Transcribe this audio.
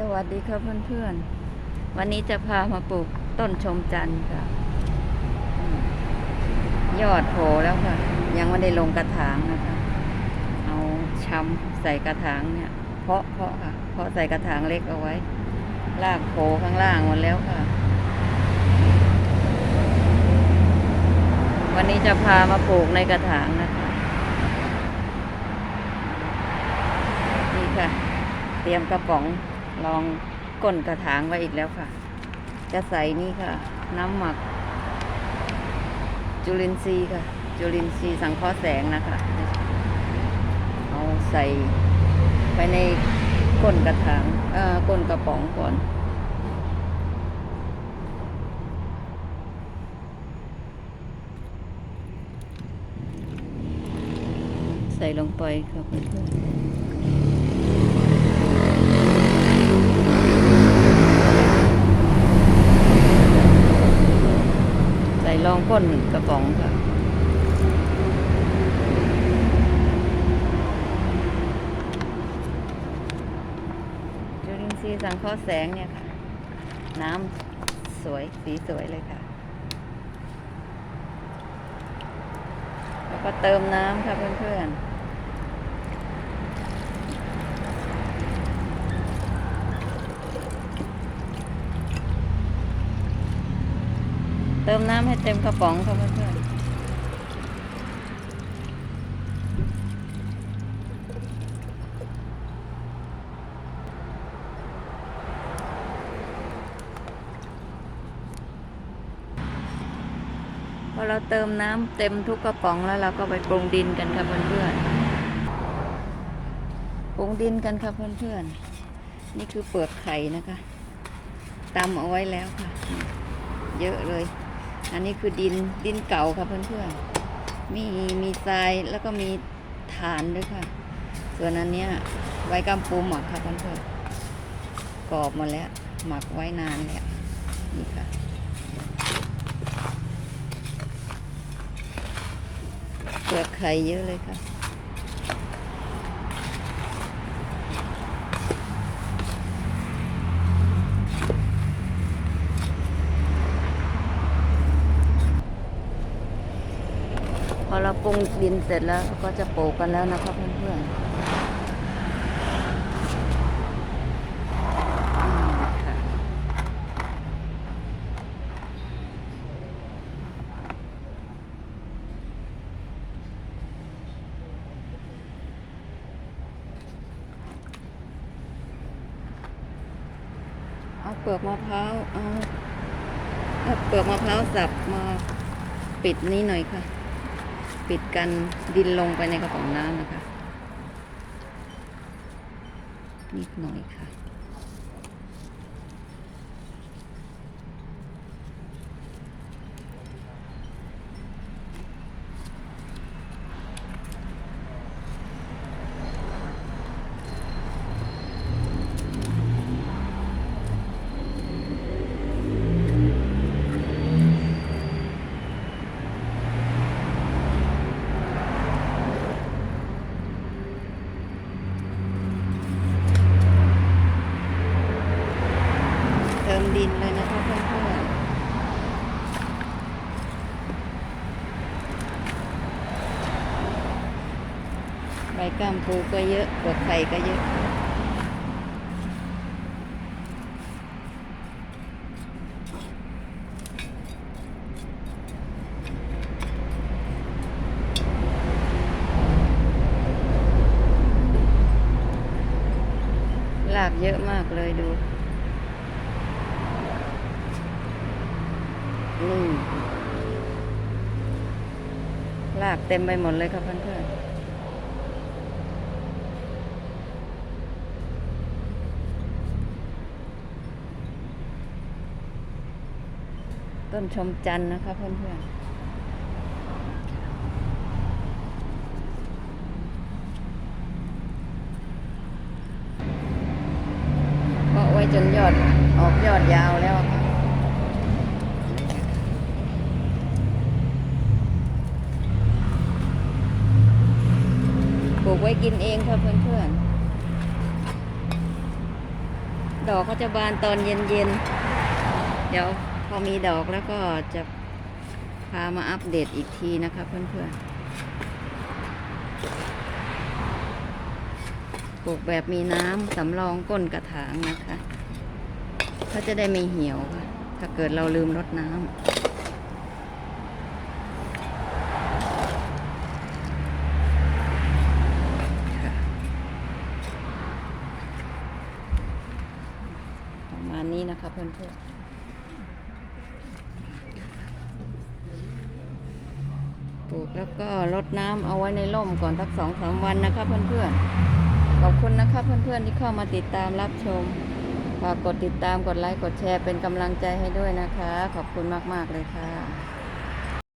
สวัสดีครับเพื่อนๆ วันนี้จะพามาปลูกต้นชมจันทร์ค่ะ ยอดโผล่แล้วค่ะ ยังไม่ได้ลงกระถางนะคะ เอาช้ำใส่กระถางเนี่ย เพาะเพาะค่ะ เพาะใส่กระถางเล็กเอาไว้รากโผล่ข้างล่างหมดแล้วค่ะ วันนี้จะพามาปลูกในกระถางนะคะ นี่ค่ะ เตรียมกระป๋อง ลองก้นกระถางไว้อีกแล้วค่ะ จะใส่นี่ค่ะ น้ำหมัก จุลินทรีย์ค่ะ จุลินทรีย์สังเคราะห์แสงนะคะเอาใส่ไปในก้นกระถางเอ่อก้นกระป๋องก่อนใส่ลงไปค่ะเพื่อนๆ ใส่รองก้นกระป๋องค่ะจุลินทรีย์สังเคราะห์แสงเนี่ยค่ะ น้ำสวยสีสวยเลยค่ะ แล้วก็เติมน้ำค่ะเพื่อนๆ เติมน้ำให้เต็มกระป๋องค่ะเพื่อนพอเราเติมน้ำเต็มทุกกระป๋องแล้วเราก็ไปปรุงดินกันค่ะเพื่อนๆปรุงดินกันค่ะเพื่อนๆนี่คือเปลือกไข่นะคะตำเอาไว้แล้วค่ะ เยอะเลย อันนี้คือดินดินเก่าค่ะเพื่อนๆ มีมีทรายแล้วก็มีฐานด้วยค่ะ ส่วนอันเนี้ยไว้กำปูหมักค่ะเพื่อนๆกรอบหมาแล้ว หมักไว้นานแล้วนี่ค่ะเปลือกไข่เยอะเลยค่ะ พอเรา ปรุงดินเสร็จแล้วก็จะปลูกกันแล้วนะครับเพื่อนๆเอาเปลือกมะพร้าวเอาเอาเปลือกมะพร้าวสับมาปิดนี้หน่อยค่ะ ปิดกันดินลงไปในกระป๋องน้ำนะคะ นิดหน่อยค่ะ เติมดินเลยนะคะเพื่อนๆใบ กล้ามปูก็เยอะปวดไข่ก็เยอะลากเยอะมากเลยดูนี่ลากเต็มไปหมดเลยครับเพื่อนๆ ต้นชมจันนะคะเพื่อนๆเพาะไว้จนยอดออกยอดยาวแล้วค่ะปลูกไว้กินเองค่ะเพื่อนๆ ดอกก็จะบานตอนเย็นๆ เดี๋ยว อมีดอกแล้วก็จะพามาอัปเดตอีกทีนะคะเพื่อนๆปลูกแบบมีน้ำสำรองก้นกระถางนะคะเขาจะได้ไม่เหี่ยวค่ะ ถ้าเกิดเราลืมรดน้ำประมาณนี้นะคะเพื่อนๆ ลูกแล้วก็รดน้ำเอาไว้ในร่มก่อนสักสองสามวันนะคะเพื่อนๆ ขอบคุณนะคะเพื่อนๆที่เข้ามาติดตามรับชมฝากกดติดตามกดไลค์กดแชร์เป็นกำลังใจให้ด้วยนะคะ ขอบคุณมากๆเลยค่ะ